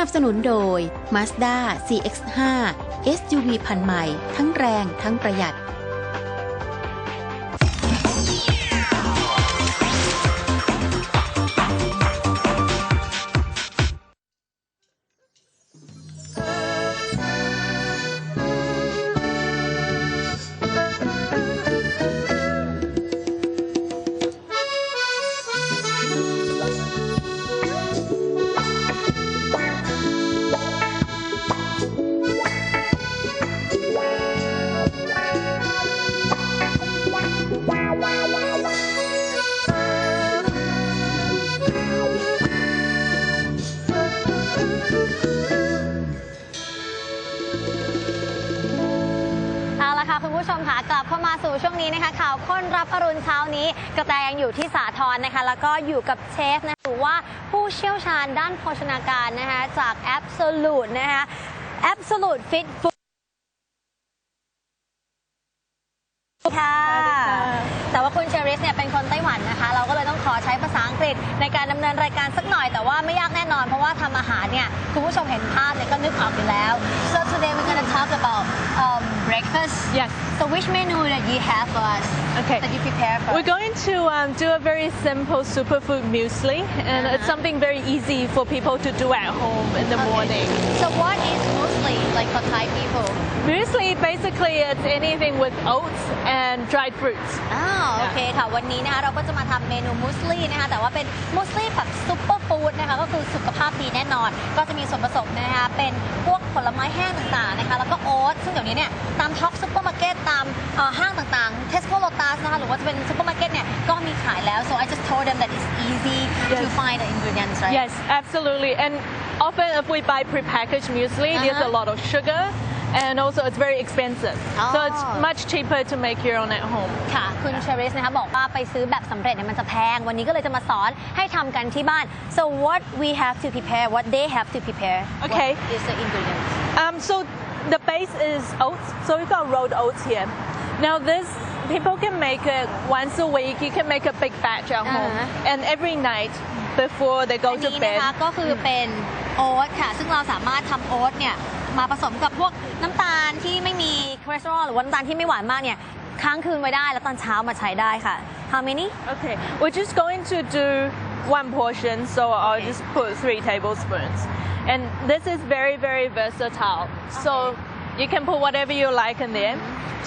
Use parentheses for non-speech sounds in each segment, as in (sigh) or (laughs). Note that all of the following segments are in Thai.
นับสนุนโดย Mazda CX-5 SUV พันใหม่ ทั้งแรงทั้งประหยัด งอยู่ที่สาทรนะคะ แล้วก็อยู่กับเชฟนะหรือว่าผู้เชี่ยวชาญด้านโภชนาการนะคะจาก Absolute นะคะ Absolute Fit Food ค่ะ แต่ว่าคุณเชอริสเนี่ยเป็นคนไต้หวันนะคะ เราก็เลยต้องขอใช้ภาษาอังกฤษในการดำเนินรายการสักหน่อย แต่ว่าไม่ยากแน่นอน เพราะว่าทำอาหารเนี่ย คุณผู้ชมเห็นภาพเนี่ยก็นึกออกอยู่แล้ว so today we're gonna talk about um, breakfast Yes. so which menu that you have for us Okay. that you prepare for We're going to um, do a very simple superfood muesli, and it's Uh-huh. something very easy for people to do at home in the Okay. morning. so what is mostly like for Thai people Muesli, basically, it's anything with oats and dried fruits. อ้าวโอเคค่ะ วันนี้นะคะเราก็จะมาทำเมนูมูสลี่นะคะ แต่ว่าเป็นมูสลี่แบบซุปเปอร์ฟู้ดนะคะ ก็คือสุขภาพดีแน่นอน ก็จะมีส่วนผสมนะคะ เป็นพวก ผลไม้แห้งต่างๆนะคะ แล้วก็โอ๊ตซึ่งเดี๋ยวนี้เนี่ยตามท็อปซุปเปอร์มาร์เก็ตตามเอ่อห้างต่างๆเทสโก้โลตัสนะคะหรือว่าจะเป็นซุปเปอร์มาร์เก็ตเนี่ยก็มีขายแล้ว so I just told them that it's easy to Yes. find the ingredients right Yes, absolutely. And often, if we buy prepackaged muesli, there's Uh-huh. a lot of sugar, and also it's very expensive. So it's Oh. much cheaper to make your own at home. ค่ะ คุณเชอริสนะคะบอกว่าไปซื้อแบบสำเร็จเนี่ยมันจะแพง วันนี้ก็เลยจะมาสอนให้ทำกันที่บ้าน so what we have to prepare what they have to prepare Okay. what is the ingredients Um, so the base is oats. So we've got rolled oats here. Now this, people can make it once a week. You can make a big batch at home, Uh-huh. and every night before they อั go น to นี้นะคะ bed. ก็คือเป็นโอ๊ตค่ะ ซึ่งเราสามารถทำโอ๊ตเนี่ย มาผสมกับพวกน้ำตาลที่ไม่มีคอเลสเตอรอลหรือว่าน้ำตาลที่ไม่หวานมากเนี่ยค้างคืนไว้ได้แล้วตอนเช้ามาใช้ได้ค่ะ how many Okay, we're just going to do one portion, so I'll Okay. just put three tablespoons. And this is very, very versatile. So you can put whatever you like in there.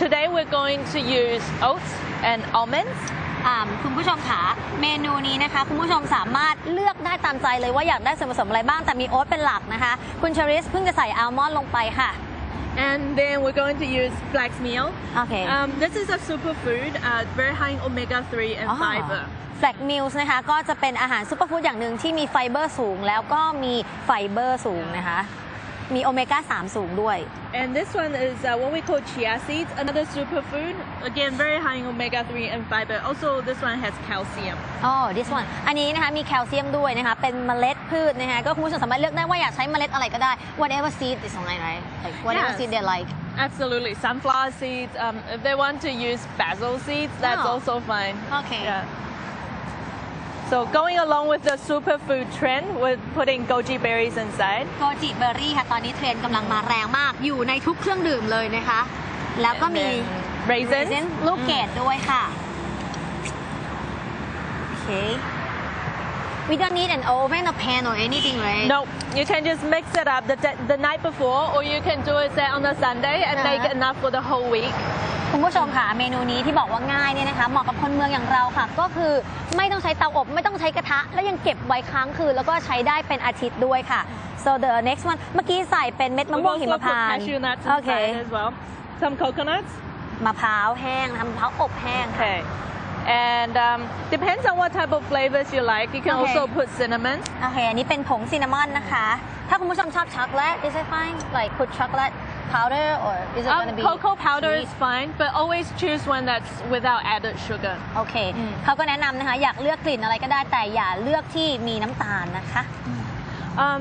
Today we're going to use oats and almonds. อ่าคุณผู้ชมคะเมนูนี้นะคะ คุณผู้ชมสามารถเลือกได้ตามใจเลยว่าอยากได้ส่วนผสมอะไรบ้างแต่มีโอ๊ตเป็นหลักนะคะ คุณเชอริสเพิ่งจะใส่อัลมอนด์ลงไปค่ะ And then we're going to use flax meal. Okay. Um, this is a superfood, uh, very high in omega 3 and fiber. Flag Meals นะคะก็จะเป็นอาหารซูเปอร์ฟู้ดอย่างหนึ่งที่มีไฟเบอร์สูง แล้วก็มีไฟเบอร์สูงนะคะ มีโอเมก้า 3 สูงด้วย And this one is uh, what we call chia seeds, another superfood. Again, very high in omega 3 and fiber. Also, this one has calcium. อ๋อ this one อันนี้นะคะมีแคลเซียมด้วยนะคะเป็นเมล็ดพืชนะคะก็คุณผู้ชมสามารถเลือกได้ว่าอยากใช้เมล็ดอะไรก็ได้ whatever seed is fine right like whatever Yes. seed they like Absolutely. Sunflower seeds. Um, if they want to use basil seeds, that's Oh. also fine. Okay. Yeah. So going along with the superfood trend, we're putting goji berries inside. โกจิเบอร์รี่ค่ะ ตอนนี้เทรนด์กำลังมาแรงมาก อยู่ในทุกเครื่องดื่มเลยนะคะ แล้วก็ And มี then raisins. raisin ลูกเกดด้วยค่ะโอเค we don't need an oven or pan or anything right No, you can just mix it up the, the night before, or you can do it say, on a Sunday and make Uh-huh. enough for the whole week. คุณผู้ชมค่ะเมนูนี้ที่บอกว่าง่ายเนี่ยนะคะเหมาะกับคนเมืองอย่างเราค่ะ ก็คือไม่ต้องใช้เตาอบ ไม่ต้องใช้กระทะ และยังเก็บไว้ค้างคืน แล้วก็ใช้ได้เป็นอาทิตย์ด้วยค่ะ so the next one เมื่อกี้ใส่เป็นเม็ดมะ We've ม่วงหิ also ม put พานต์ cashew nuts โอเค inside as well. Some coconuts. มะพร้าวแห้งนะคะมะพร้าวอบแห้งค่ะ Okay. And um, depends on what type of flavors you like. You can Okay. also put cinnamon. โอเคอันนี้เป็นผงซินนามอนนะคะ ถ้าคุณผู้ชมชอบช็อกโกแลต is it fine like put chocolate powder or is it Um, gonna be cocoa powder sweet? is fine, but always choose one that's without added sugar. โอเค เขาก็แนะนำนะคะ อยากเลือกกลิ่นอะไรก็ได้ แต่อย่าเลือกที่มีน้ำตาลนะคะ Um,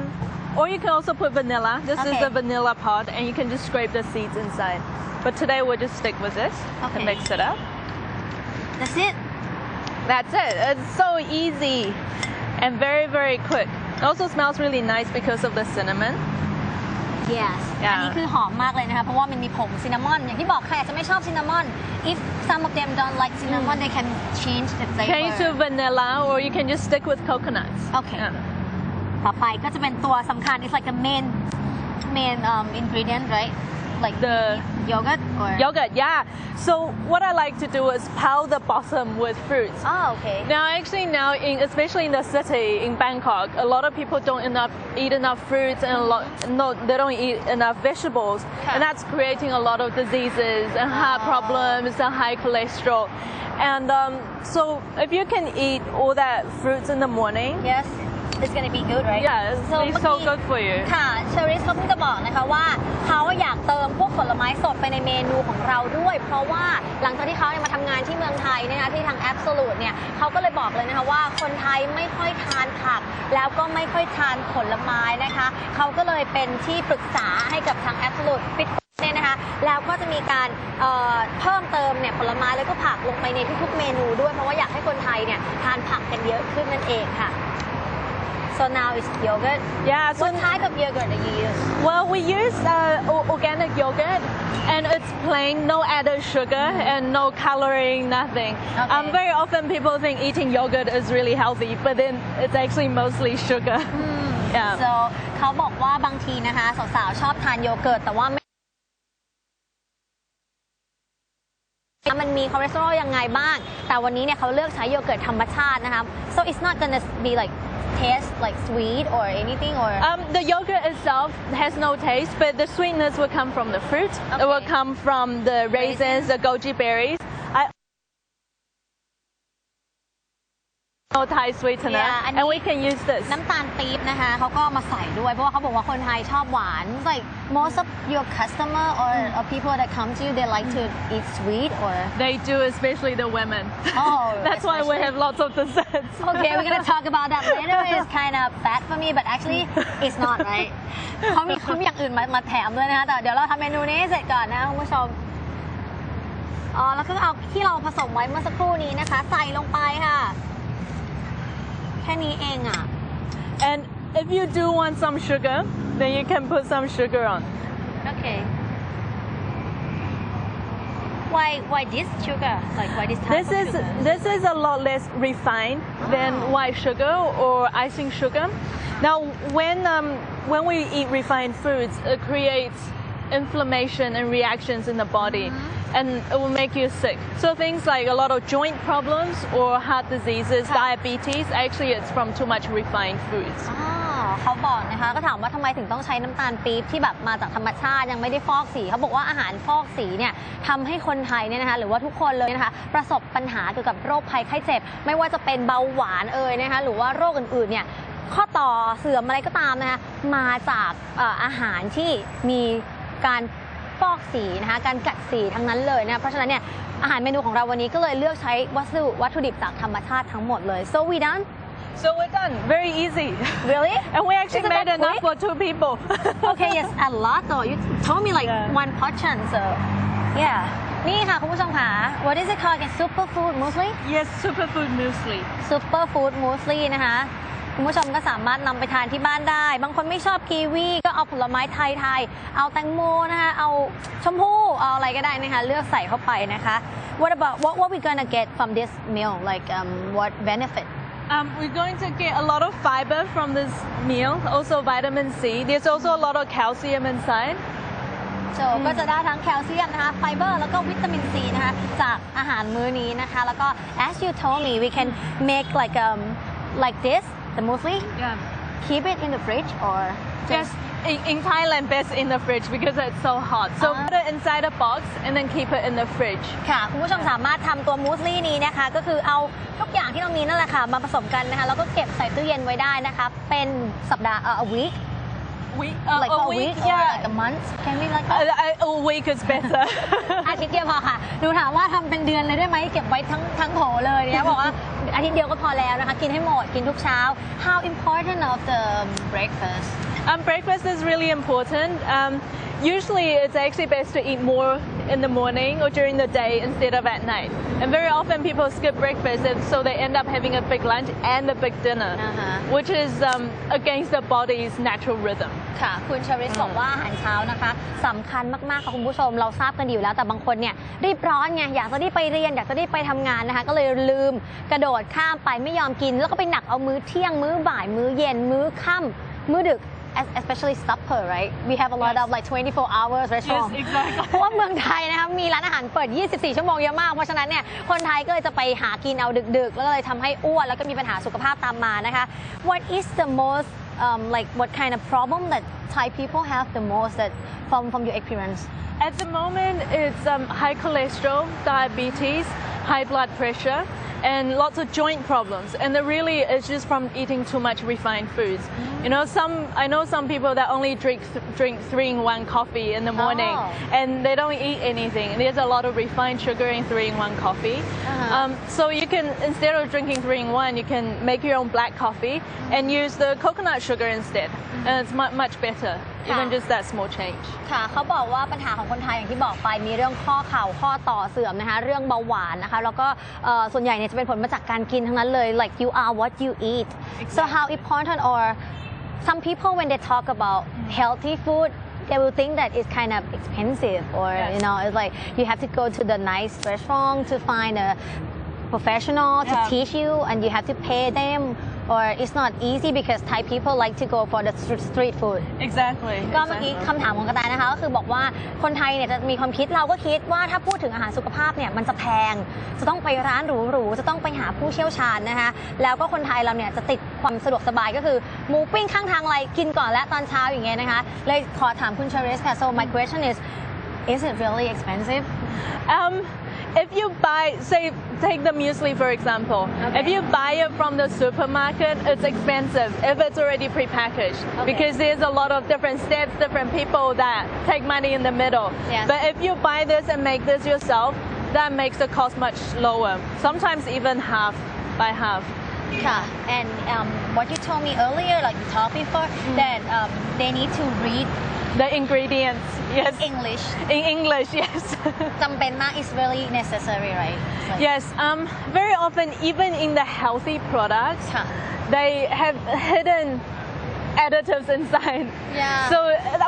or you can also put vanilla. This is Okay. the vanilla pod, and you can just scrape the seeds inside. But today we'll just stick with this Okay. and mix it up. that's it That's it. It's so easy and very, very quick. It also smells really nice because of the cinnamon. Yes Yeah. อันนี้คือหอมมากเลยนะคะ เพราะว่ามันมีผงซินนามอน อย่างที่บอกใครอาจจะไม่ชอบซินนามอน if some of them don't like cinnamon they can change the flavor Change to vanilla or you can just stick with coconuts. Okay. Yeah. ต่อไปก็จะเป็นตัวสำคัญ it's like the main main um, ingredient right like The yogurt or yogurt, yeah. So what I like to do is pile the bottom with fruits. oh okay Now, actually, now, in, especially in the city in Bangkok, a lot of people don't enough eat enough fruits and a lot no, they don't eat enough vegetables, and that's creating a lot of diseases and heart Oh. problems and high cholesterol. And um, so, if you can eat all that fruits in the morning, yes it's gonna be good right yeah, it's, So, it's so เมื่อกี้ good for you. ค่ะเชอริสเขาเพิ่งจะบอกนะคะว่าเขาอยากเติมพวกผลไม้สดไปในเมนูของเราด้วย เพราะว่าหลังจากที่เขาเนี่ยมาทำงานที่เมืองไทยเนี่ยนะที่ทาง Absolute เนี่ยเขาก็เลยบอกเลยนะคะว่าคนไทยไม่ค่อยทานผัก แล้วก็ไม่ค่อยทานผลไม้นะคะเขาก็เลยเป็นที่ปรึกษาให้กับทาง Absolute Fit เนี่ยนะคะแล้วก็จะมีการเอ่อเพิ่มเติมเนี่ยผลไม้แล้วก็ผักลงไปในทุกๆเมนูด้วยเพราะว่าอยากให้คนไทยเนี่ยทานผักกันเยอะขึ้นนั่นเองค่ะ so now it's yogurt Yeah, so what type of yogurt do you use Well, we use uh, o- organic yogurt, and it's plain, no added sugar, and no coloring, nothing. Um, Okay. very often people think eating yogurt is really healthy, but then it's actually mostly sugar. (laughs) Yeah. so เขาบอกว่าบางทีนะคะสาวๆ ชอบทานโยเกิร์ตแต่ว่า ม่มันมีคอเลสเตอรอลยังไงบ้าง แต่วันนี้เนี่ยเขาเลือกใช้โยเกิร์ตธรรมชาตินะคะ so it's not gonna be like taste like sweet or anything or Um, the yogurt itself has no taste, but the sweetness will come from the fruit. It will Okay. come from the raisins, the goji berries. I no Thai sweetener, Yeah, and and we can use this. น้ำตาลปี๊บนะคะเขาก็เอามาใส่ด้วย เพราะว่าเขาบอกว่าคนไทยชอบหวาน It's like most of your customer or or people that come to you they like to eat sweet or They do, especially the women. Oh, That's why we especially- have lots of desserts. Okay, we're gonna talk about that later. It's kind of fat for me, but actually it's not right. เขามีเขามีอย่างอื่นมามาแถมด้วยนะคะแต่เดี๋ยวเราทำเมนูนี้ให้เสร็จก่อนนะคุณผู้ชมอ๋อแล้วก็เอาที่เราผสมไว้เมื่อสักครู่นี้นะคะ ใส่ลงไปค่ะ แค่นี้เองอ่ะ And if you do want some sugar, then you can put some sugar on. โอเค Why why this sugar like why this type This of is sugar? this is a lot less refined than Oh. white sugar or icing sugar. Now, when um, when we eat refined foods, it creates inflammation and reactions in the body, Mm-hmm. and it will make you sick. So things like a lot of joint problems or heart diseases, Huh. diabetes, actually, it's from too much refined foods. อ๋อเขาบอกนะคะก็ถามว่าทำไมถึงต้องใช้น้ำตาลปี๊บที่แบบมาจากธรรมชาติยังไม่ได้ฟอกสีเขาบอกว่าอาหารฟอกสีเนี่ยทำให้คนไทยเนี่ยนะคะหรือว่าทุกคนเลยนะคะประสบปัญหาเกี่ยวกับโรคภัยไข้เจ็บ ไม่ว่าจะเป็นเบาหวานเอ่ยนะคะหรือว่าโรคอื่นๆเนี่ยข้อต่อเสื่อมอะไรก็ตามนะคะมาจากเอ่ออาหารที่มี การฟอกสีนะคะการกัดสีทั้งนั้นเลยนะเพราะฉะนั้นเนี่ยอาหารเมนูของเราวันนี้ก็เลยเลือกใช้วัสดุวัตถุดิบจากธรรมชาติทั้งหมดเลย so we done So we're done. Very easy. really And we actually Isn't made that enough quick? for two people. okay yes a lot though you told me like Yeah. one portion so yeah นี่ค่ะคุณผู้ชมค่ะ what is it called again superfood muesli yes, superfood muesli. superfood muesli นะคะ คุณผู้ชมก็สามารถนำไปทานที่บ้านได้ บางคนไม่ชอบกีวีก็เอาผลไม้ไทยๆ เอาแตงโมนะคะ เอาชมพู่ เอาอะไรก็ได้นะคะ เลือกใส่เข้าไปนะคะ what about what what we gonna get from this meal like um what benefit Um, we're going to get a lot of fiber from this meal, also vitamin C. There's also a lot of calcium inside. โจก็จะได้ทั้งแคลเซียมนะคะไฟเบอร์แล้วก็วิตามินซีนะคะจากอาหารมื้อนี้นะคะแล้วก็ as you told me we can make like um like this the muesli Yeah. keep it in the fridge or Yes, in, in Thailand, best in the fridge because it's so hot. So Ah. put it inside a box and then keep it in the fridge. ค่ะคุณผู้ชมสามารถทำตัวมูสลี่นี้นะคะ ก็คือเอาทุกอย่างที่เรามีนั่นแหละค่ะ มาผสมกันนะคะแล้วก็เก็บใส่ตู้เย็นไว้ได้นะคะ เป็นสัปดาห์เอ่อ a week Week, uh, like a a week, week or yeah. like a month can we like Uh, that? uh, a week is better. อาทิตย์เดียวพอค่ะดูถามว่าทำเป็นเดือนเลยได้ไหมเก็บไว้ทั้งทั้งโถเลยเนี่ยบอกว่าอาทิตย์เดียวก็พอแล้วนะคะกินให้หมดกินทุกเช้า How important of the breakfast Um, breakfast is really important. Um, usually, it's actually best to eat more in the morning or during the day instead of at night. And very often people skip breakfast, and so they end up having a big lunch and a big dinner, Uh-huh. which is um, against the body's natural rhythm. ค่ะคุณชริสบอกว่าอาหารเช้านะคะสำคัญมากๆค่ะคุณผู้ชมเราทราบกันอยู่แล้วแต่บางคนเนี่ยรีบร้อนไงอยากจะได้ไปเรียน อยากจะได้ไปทำงานนะคะ ก็เลยลืมกระโดดข้ามไปไม่ยอมกิน แล้วก็ไปหนักเอามื้อเที่ยงมื้อบ่ายมื้อเย็นมื้อค่ำมื้อดึก especially supper right we have a lot of like 24 hours restaurant Yes, exactly. (laughs) เพราะว่าเมืองไทยนะคะมีร้านอาหารเปิด 24 ชั่วโมงเยอะมาก เพราะฉะนั้นเนี่ยคนไทยก็เลยจะไปหากินเอาดึกๆ แล้วก็เลยทำให้อ้วนแล้วก็มีปัญหาสุขภาพตามมานะคะ What is the most um, like what kind of problem that Thai people have the most that from from your experience At the moment, it's um, high cholesterol, diabetes, high blood pressure, and lots of joint problems. And it really it's just from eating too much refined foods. You know, some I know some people that only drink drink three in one coffee in the morning, Oh. and they don't eat anything. There's a lot of refined sugar in three in one coffee. Uh-huh. Um, so you can instead of drinking three in one, you can make your own black coffee and use the coconut sugar instead, and it's much much better Even Yeah. just that small change. ค่ะเขาบอกว่าปัญหาของคนไทยอย่างที่บอกไปมีเรื่องข้อเข่าข้อต่อเสื่อมนะคะ เรื่องเบาหวานนะคะ แล้วก็เอ่อส่วนใหญ่เนี่ยจะเป็นผลมาจากการกินทั้งนั้นเลย like you are what you eat so how important or some people when they talk about healthy food they will think that it's kind of expensive or Yes. you know it's like you have to go to the nice restaurant to find a professional to Yeah. teach you and you have to pay them or it's not easy because Thai people like to go for the str- street food Exactly. ก็เมื่อกี้ exactly. คำถามของกระต่ายนะคะก็คือบอกว่าคนไทยเนี่ยจะมีความคิดเราก็คิดว่าถ้าพูดถึงอาหารสุขภาพเนี่ยมันจะแพง จะต้องไปร้านหรูๆจะต้องไปหาผู้เชี่ยวชาญนะคะแล้วก็คนไทยเราเนี่ยจะติดความสะดวกสบายก็คือหมูปิ้งข้างทางอะไรกินก่อนและตอนเช้าอย่างเงี้ยนะคะเลยขอถามคุณเชอริสค่ะ so my question is is it really expensive Um, if you buy, say, take the muesli for example. Okay. If you buy it from the supermarket, it's expensive if it's already prepackaged Okay. because there's a lot of different steps, different people that take money in the middle. Yes. But if you buy this and make this yourself, that makes the cost much lower. Sometimes even half by half. And um, what you told me earlier, like you talked before, mm. that um, they need to read the ingredients. Yes. In English. In English, (laughs) yes. Is really necessary, right? Like... yes. Um, very often, even in the healthy products, huh. they have hidden additives inside. Yeah. So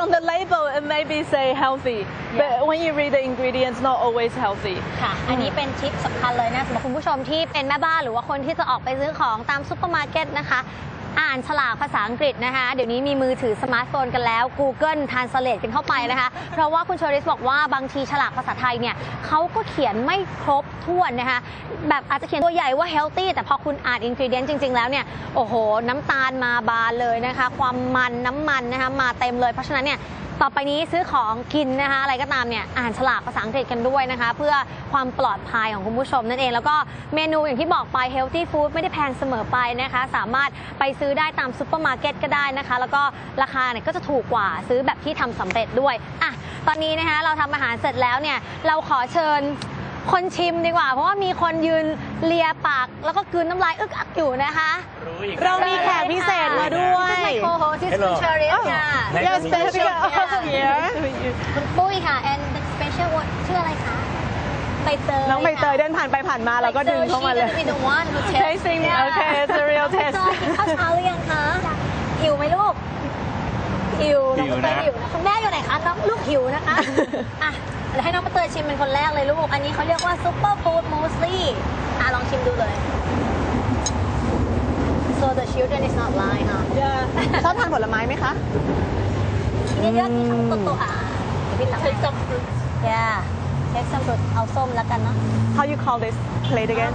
on the label it maybe say healthy, Yeah. but when you read the ingredients, not always healthy. ค่ะ อันนี้เป็นทิปสำคัญเลยนะสำหรับคุณผู้ชมที่เป็นแม่บ้านหรือว่าคนที่จะออกไปซื้อของตามซุปเปอร์มาร์เก็ตนะคะ อ่านฉลากภาษาอังกฤษนะคะ เดี๋ยวนี้มีมือถือสมาร์ทโฟนกันแล้ว Google Translate กันเข้าไปนะคะ เพราะว่าคุณชริสบอกว่าบางทีฉลากภาษาไทยเนี่ยเขาก็เขียนไม่ครบถ้วนนะคะ แบบอาจจะเขียนตัวใหญ่ว่า healthy แต่พอคุณอ่าน ingredient จริง ๆ แล้วเนี่ย โอ้โห น้ำตาลมาบานเลยนะคะ ความมันน้ำมันนะคะมาเต็มเลย เพราะฉะนั้นเนี่ยต่อไปนี้ซื้อของกินนะคะ อะไรก็ตามเนี่ยอ่านฉลากภาษาอังกฤษกันด้วยนะคะ เพื่อความปลอดภัยของคุณผู้ชมนั่นเอง แล้วก็เมนูอย่างที่บอกไป healthy food ไม่ได้แพงเสมอไปนะคะ สามารถไปซื้อได้ตามซูเปอร์มาร์เก็ตก็ได้นะคะ แล้วก็ราคาเนี่ยก็จะถูกกว่าซื้อแบบที่ทำสำเร็จด้วยอะตอนนี้นะคะเราทำอาหารเสร็จแล้วเนี่ยเราขอเชิญคนชิมดีกว่า เพราะว่ามีคนยืนเลียปาก แล้วก็กลืนน้ำลายอึกอักอยู่นะคะ เรามีแขกพิเศษมาด้วย This is my co-host this is Hello. คุณเชอริสค่ะ Yes, Nice to meet special you. here. คุณปุ้ยค่ะ and the special one ชื่ออะไรคะ ใบเตยน้องใบเตยเดินผ่านไปผ่านมาเราก็ดึงเข้ามาเลยมี the one who tastes Tasting, Yeah. okay, it's a real ใบเตย test. กินข้าวเช้าหรือยังคะหิวไหมลูกหิวน้องใบเตยหิหิววนะนะคุณแม่อยู่ไหนคะน้องลูกหิวนะคะอะเดี๋ยวให้น้องใบเตยชิมเป็นคนแรกเลยลูกอันนี้เขาเรียกว่าซุปเปอร์ฟู้ดมูสลี่อะลองชิมดูเลย so the children is not lying ค่ะชอบทานผลไม้ไหมคะกินเยอะๆกินทั้งโตๆอะเดี๋ยวพี่ตักให้ Take some fruits. yeah take some fruit เอาส้มแล้วกันเนาะ How you call this plate again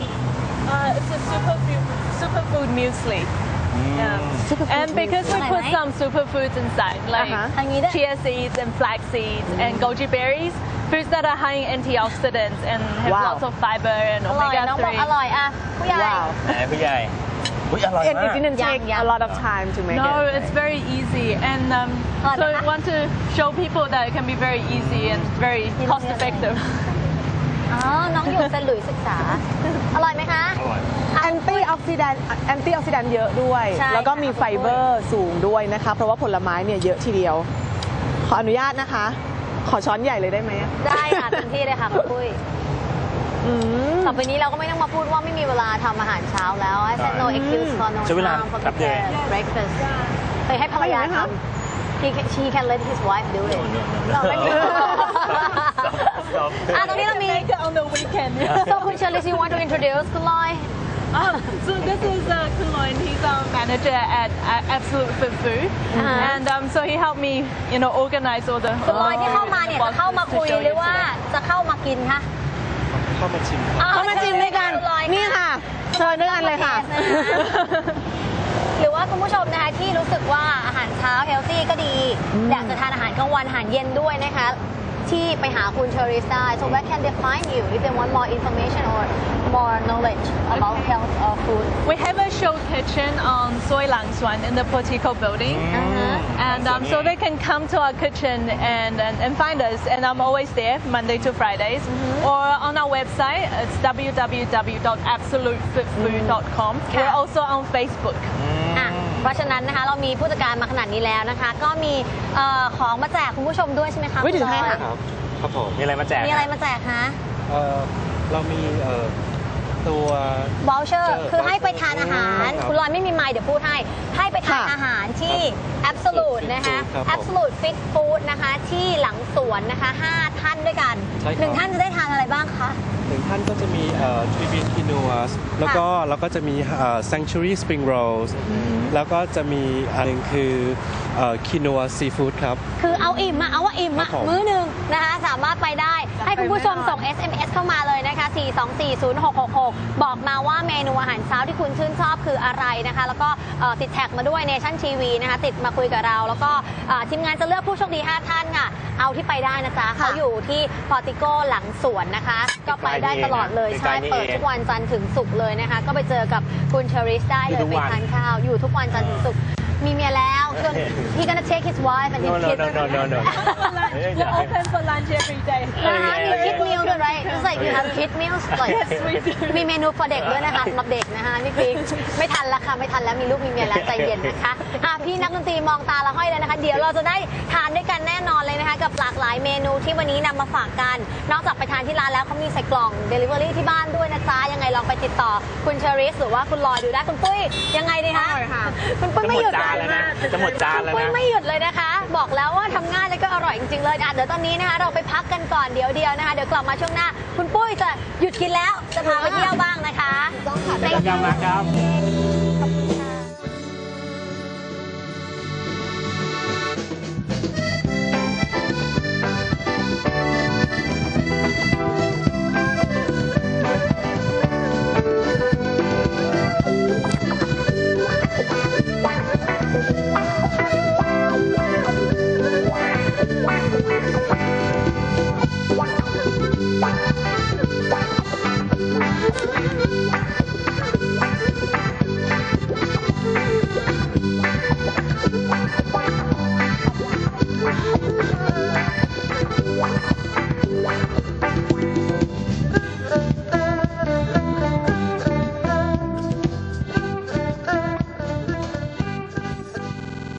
Uh, it's a superfood, superfood muesli. Yeah. And because we put Right. some superfoods inside, like Uh-huh. ทางนี้ด้วย chia seeds and flax seeds and goji berries, foods that are high in antioxidants and have Wow. lots of fiber and อร่อย น้องบอก omega อร่อยอ่ะผู้ใหญ่ Wow แหมพี่ใหญ่ อุ้ยอร่อย and มา it ก didn't Yum, take yum. a lot of time to make 3. No, it it's very easy. And um, Oh, so nah. I want to show people that it can be very easy and very You cost don't get it. effective. อ๋อ น้องอยู่เซนต์หลุยส์ศึกษา อร่อยไหมคะ อร่อยแอนตี้ออกซิแดนต์แอนตี้ออกซิแดนต์เยอะด้วย ใช่แล้วก็ค่ะมีไฟเบอร์สูงด้วยนะคะ เพราะว่าผลไม้เนี่ยเยอะทีเดียว ขออนุญาตนะคะขขอช้อนใหญ่เลยได้ไหมอะ ได้ค่ะเต็มที่เลยค่ะคุณปุ้ย อืม ต่อไปนี้เราก็ไม่ต้องมาพูดว่าไม่มีเวลาทำอาหารเช้าแล้ว I said no excuse for no ใช้เวลา time for แป๊บเดียว prepare breakfast ไปให้ภรรยาทำ he can, she can let his wife do it เราไม่มี Stop. อะตรงนี้เรามี on the weekend. so คุณเชอรี่ you want to introduce คุณลอย Um, so this is uh, Kuloin. He's our manager at uh, Absolute Fit Food, Uh-huh. and um, so he helped me, you know, organize all the. คุณลอยที่เข้ามาเนี่ยจะเข้ามาคุยหรือว่าจะเข้ามากินคะ เข้ามาชิมครับอ้วเข้ามาชิมด้วยกันคุณลอยนี่ค่ะเชิญด้วยกันเลยค่ะ หรือว่าคุณผู้ชมนะคะที่รู้สึกว่าอาหารเช้าเฮลตี้ก็ดี อยากจะทานอาหารกลางวันอาหารเย็นด้วยนะคะ ที่ไปหาคุณเชอริสได้ so where can they find you if they want more information or more knowledge about health or food We have a show kitchen on Soy Lang Suan in the Portico building. Uh-huh. And um, so they can come to our kitchen and, and, and find us. And I'm always there Monday to Fridays. Or on our website, it's www.absolutefitfood.com. We're also on Facebook. อะเพราะฉะนั้นนะคะเรามีผู้จัดการมาขนาดนี้แล้วนะคะ ก็มีเอ่อของมาแจกคุณผู้ชมด้วยใช่ไหมคะอุ๊ยถึงณลให้อยค่ะครับครับผมมีอะไรมาแจกมีอะไรมาแจกคะเอ่อเรามีเอ่อ ตัววอลเชอร์ voucher คือให้ไปทานอาหารครับคุณลอยไม่มีไมค์เดี๋ยวพูดให้ ให้ไปทานค่ะอาหารที่ Absolute นะคะครับผม Absolute Fit Food นะคะ ที่หลังสวนนะคะ 5 ท่านด้วยกันใช่ครับหนึ่งท่านจะได้ทานอะไรบ้างคะ หนึ่งท่านก็จะมีเอ่อทริบินคินัวแล้วก็แล้วก็จะมีเอ่อ sanctuary spring rolls แล้วก็จะมีอันหนึงคือคินัวซีฟู้ดครับ คือเอาอิ่มอะเอาว่าอิ่มอะครับผมมื้อหนึ่งนะคะสามารถไปได้ ให้คุณผู้ชมส่ง SMS เข้ามาเลยนะคะ 4240666 บอกมาว่าเมนูอาหารเช้าที่คุณชื่นชอบคืออะไรนะคะ แล้วก็เอ่อ ติดแท็กมาด้วยเนชั่นทีวีนะคะติดมาคุยกับเรา แล้วก็เอ่อทีมงานจะเลือกผู้โชคดี 5 ท่านค่ะ เอาที่ไปได้นะจ๊ะเขาอยู่ที่พอติโก้หลังสวนนะคะ ก็ไปได้ตลอดเลยใช่เปิดทุกวันจันทร์ถึงศุกร์เลยนะคะ ก็ไปเจอกับคุณเชอริสได้เลยไปทานข้าวอยู่ทุกวันจันทร์ถึงศุกร์มีเมียแล้วจน he gonna take his wife and his No, no, kids no, no, no, no. We're open for lunch every day. นะคะมี kid meal ด้วย right just like you have kid meals like Yes, we do. มีเมนู for เด็กด้วยนะคะสำหรับเด็ก นะคะพี่ปิ๊กไม่ทันแล้วค่ะไม่ทันแล้วมีลูกมีเมียแล้วใจเย็นนะคะอะพี่นักดนตรีมองตาละห้อยเลยนะคะ เดี๋ยวเราจะได้ทานด้วยกันแน่นอนเลยนะคะ กับหลากหลายเมนูที่วันนี้นำมาฝากกัน นอกจากไปทานที่ร้านแล้วเขามีใส่กล่อง Delivery ที่บ้านด้วยนะจ๊ะยังไงลองไปติดต่อคุณเชอริสหรือว่าคุณลอยดูได้คุณปุ้ยยังไงดีคะอร่อยค่ะ คุณปุ้ยไม่หยุดจะหมดจานแล้วนะจะหมดจานแล้วนะคุณปุ้ยไม่หยุดเลยนะคะ บอกแล้วว่าทำง่ายแล้วก็อร่อยจริงๆเลยอะเดี๋ยวตอนนี้นะคะเราไปพักกันก่อนเดี๋ยวเดียวนะคะเดี๋ยวกลับมาช่วงหน้า คุณปุ้ยจะหยุดกินแล้วจะพาไปเที่ยวบ้างนะคะต้องค่ะกลับมาครับ